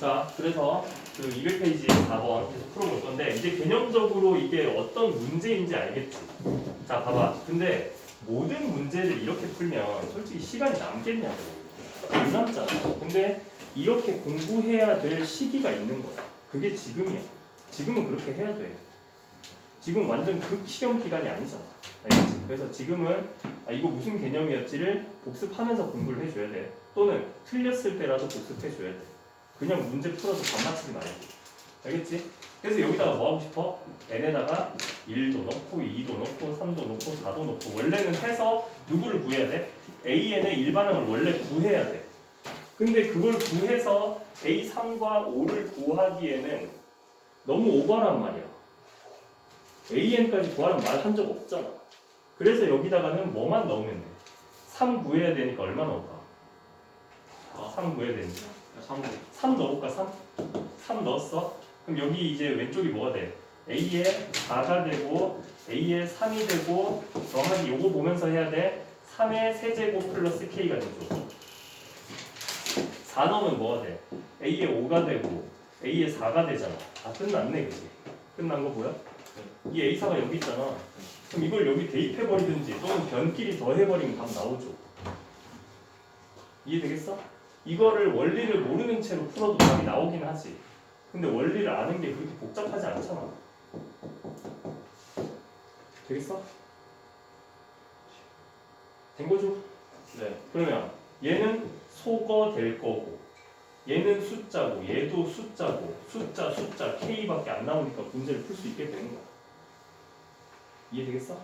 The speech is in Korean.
자, 그래서 그 200페이지 4번 계속 풀어볼 건데 이제 개념적으로 이게 어떤 문제인지 알겠지? 자, 봐봐. 근데 모든 문제를 이렇게 풀면 솔직히 시간이 남겠냐고. 안 남잖아. 근데 이렇게 공부해야 될 시기가 있는 거야. 그게 지금이야. 지금은 그렇게 해야 돼. 지금 완전 극 시험 기간이 아니잖아. 알겠지? 그래서 지금은 아, 이거 무슨 개념이었지를 복습하면서 공부를 해줘야 돼. 또는 틀렸을 때라도 복습해줘야 돼. 그냥 문제 풀어서 반 맞추지 말고. 알겠지? 그래서 여기다가 뭐 하고 싶어? n에다가 1도 넣고 2도 넣고 3도 넣고 4도 넣고 원래는 해서 누구를 구해야 돼? an의 일반항을 원래 구해야 돼. 근데 그걸 구해서 a3과 5를 구하기에는 너무 오버란 말이야. an까지 구하라는 말 한 적 없잖아. 그래서 여기다가는 뭐만 넣으면 돼? 3 구해야 되니까 얼마 넣을까? 아. 3 구해야 되니까. 3번 3 넣어볼까? 3? 3 넣었어? 그럼 여기 이제 왼쪽이 뭐가 돼? A에 4가 되고 A에 3이 되고 정확히 요거 보면서 해야 돼. 3의 세제곱 플러스 K가 되죠. 4 넣으면 뭐가 돼? A에 5가 되고 A에 4가 되잖아. 아 끝났네 그지? 끝난 거 보여? 이 A4가 여기 있잖아. 그럼 이걸 여기 대입해버리든지 또는 변끼리 더해버리면 답 나오죠. 이해되겠어? 이거를 원리를 모르는 채로 풀어도 답이 나오긴 하지. 근데 원리를 아는 게 그렇게 복잡하지 않잖아. 되겠어? 된 거죠? 네 그러면 얘는 소거 될 거고 얘는 숫자고 얘도 숫자고 숫자 숫자 k밖에 안 나오니까 문제를 풀 수 있게 되는 거야. 이해되겠어?